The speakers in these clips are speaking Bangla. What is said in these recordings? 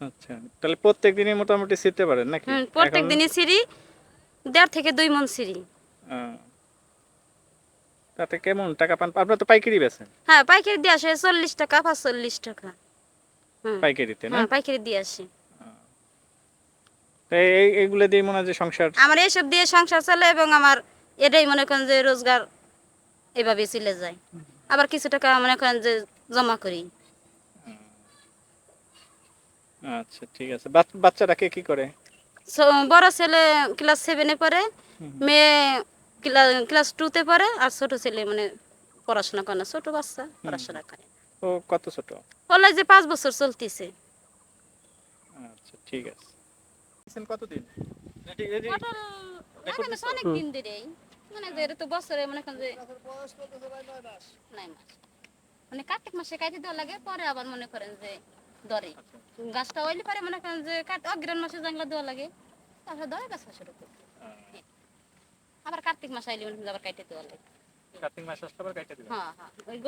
আচ্ছা তাহলে প্রত্যেক দিনই মোটামুটি ছিটতে পারেন নাকি? প্রত্যেক দিনই সিঁড়ি দেড় থেকে দুই মন আহ, তাতে কেমন টাকা পান? আপনার তো পাইকারি বেছেন হ্যাঁ পাইকারি দিয়ে আসে চল্লিশ টাকা পাঁচচল্লিশ টাকা। পাইকারিতে না? পাইকারি দিয়ে আসে। এই দিয়ে মনে হয় যে সংসার আমার এইসব দিয়ে সংসার চলে এবং আমার এটাই মনে করেন যে রোজগার এভাবে চলে যায়। আবার কিছু টাকা মনে করেন যে জমা করি। আচ্ছা ঠিক আছে। বাচ্চারা কে কি করে? বড় ছেলে ক্লাস সেভেনে পড়ে মেয়ে ক্লাস টুতে পড়ে আর ছোট ছেলে মানে পড়াশোনা করে না ছোট বাচ্চা পড়াশোনা করে। ও কত ছোট? বলে যে পাঁচ বছর চলতেছে। আচ্ছা ঠিক আছে। কতদিন? অনেক দিন ধরেই মানে তো বছরে মনে করেন যে মানে কার্তিক মাসে কাটি দেওয়া লাগে পরে আবার মনে করেন যে দরে গাছটা ওইলে পারে মনে করেন যে কাট অগ্রাণ মাসে জাংলা দেওয়া লাগে। তারপরে দরে গাছ শুরু করতে আবার কার্তিক মাসে আইলে মনে আবার কাটে দেওয়া লাগে। কার্তিক মাস আসলে আবার কাইটা দিবেন হ্যাঁ হ্যাঁ। ওই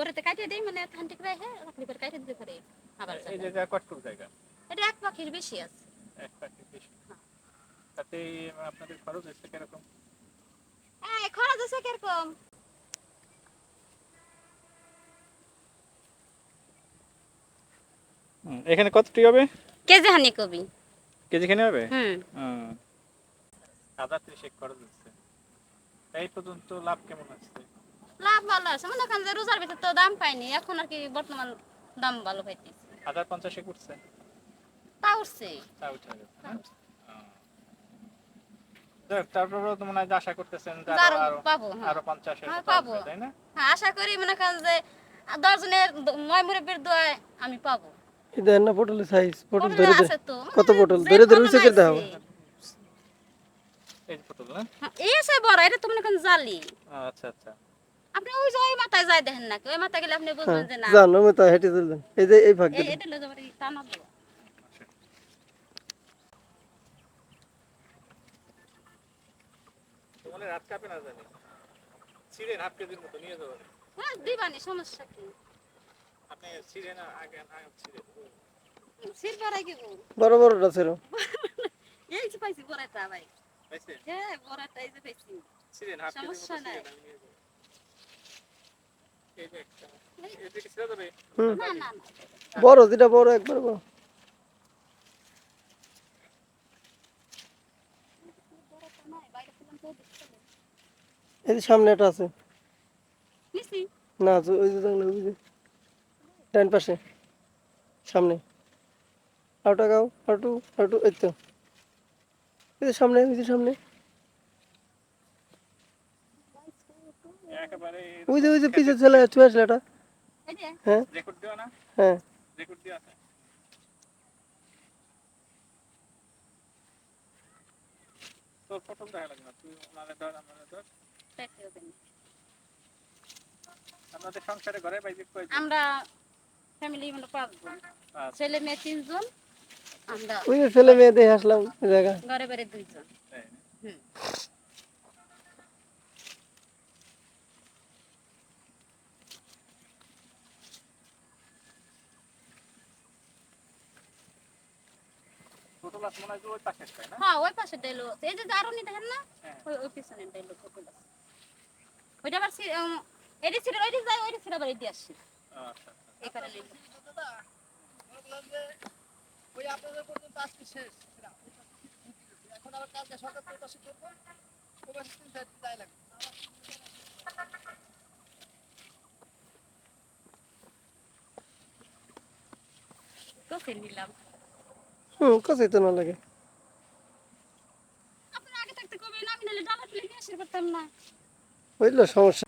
দেই মানে ঠান্ডিক রাখে রাখলি করে কাটিয়ে দিতে পারে আবার এই যে যা কটকুর জায়গা। এটা এক পাখির বেশি আছে। এক পাখি বেশি। তাতে আপনাদের খরচ হচ্ছে কীরকম? হ্যাঁ খরচ আছে কীরকম? এখানে কতটি হবে? কেজি হানি কবি কেজি খানি হবে? হুম। হুম। হাজার ত্রিশেক খরচ হচ্ছে এই পর্যন্ত লাভ কেমন আসছে লাভ ভালো আছে। মনে করেন যে রোজার ভিতরে তো দাম পাইনি এখন আর কি বর্তমান দাম ভালো পাইতেছি। হাজার পঞ্চাশে উঠছে? তা উঠছে। তা উঠে মনে হয় আশা করতেছেন যে আরও পাবো। আরও হ্যাঁ, পাবো। তাই না? হ্যাঁ আশা করি মনে করেন যে দশজনের নয় মুরব্বীর দোয়ায় আমি পাবো। দেন না পটলের সাইজ পটল ধরে ধরে। কত পটল? ধরে ধরে উঁচু করে দাও। হ্যাঁ, আছে বড় এটা তো মনে করেন জালি। আচ্ছা আচ্ছা। আপনি ওই যে ওই মাথায় যাই দেখেন না ওই মাথায় গেলে আপনি বুঝবেন যে না। জান আমি তো হেঁটে চললাম এই যে এই ভাগ এটা লয়ে যাবার টানা দেবো তোমার রাত কাঁপে না জানি? ছিঁড়েন হাফ কেজির মতো নিয়ে যাবেন হ্যাঁ দিবানি সমস্যা কি? বড় বড়টা ছিল এই যে পাইছি বড়টা ভাই। হ্যাঁ বড়টা এই যে পাইছি। ছিঁড়েন হাফ কেজির মতো সমস্যা নাই। ছিঁড়েন আমি নিয়ে যাব এই যে একটা এই দিকে ছিঁড়ে দেবে হুম। না না না। বড় যেটা বড় একবার বড়। এই সামনে একটা আছে। না যে- ওই যে জানলা ওই যে। ডান পাশে সামনে। আর টাকাও আর টু আর টু এই তো। এই সামনে ওই সামনে। ওই যে ওই যে পিছে ছেলে চুয়া ছেলেটা। এই যে। হ্যাঁ। রেকর্ড দিও না? হ্যাঁ। রেকর্ড দিও আছে। তোর পটল দেখা লাগে না তুই ওনারে ধর আমারে ধর। দেখতে হবে। না। আমাদের সংসারে ঘরে বাইরে আমরা ফ্যামিলি মানে পাঁচজন আচ্ছা। ছেলে মেয়ে তিনজন আমরা ওই ছেলে মেয়ে দেখে আসলাম জায়গা ঘরে বাড়ি দুইজন। হুম। পটল আছে মনে হয় যে ওই পাশে হ্যাঁ ওই পাশে ডাইলো এই যে দারুনি দেখেন না? হ্যাঁ। ওই ওই পিছনে ডাইলো পটল ওইটা আবার এটি ছিল ওইটি যাই ওইটি ছিল আবার এটি আসছে আচ্ছা। এই কারণে ওই আপনাদের পর্যন্ত আজকে শেষ এখন আবার কালকে সকাল থেকে করব ওই তিন চার দিন লাগবে কষে নিলাম। হুম তো না লাগে। আপনারা আগে থাকতে কবে? না আমি নাহলে ডালা তুলে নিয়ে আসতে পারতাম না। সমস্যা।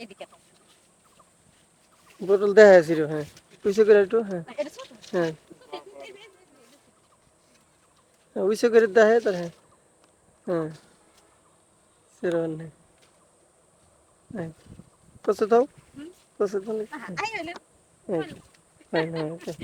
এদিকে তো। বোতল দেখা ছিল হ্যাঁ উইসে করে একটু হ্যাঁ এটা ছোট হ্যাঁ হ্যাঁ, উইসে করে দেখে তার হ্যাঁ হ্যাঁ সেরকম নেই হ্যাঁ কত দাও কত দাও আই হইল হ্যাঁ হ্যাঁ হ্যাঁ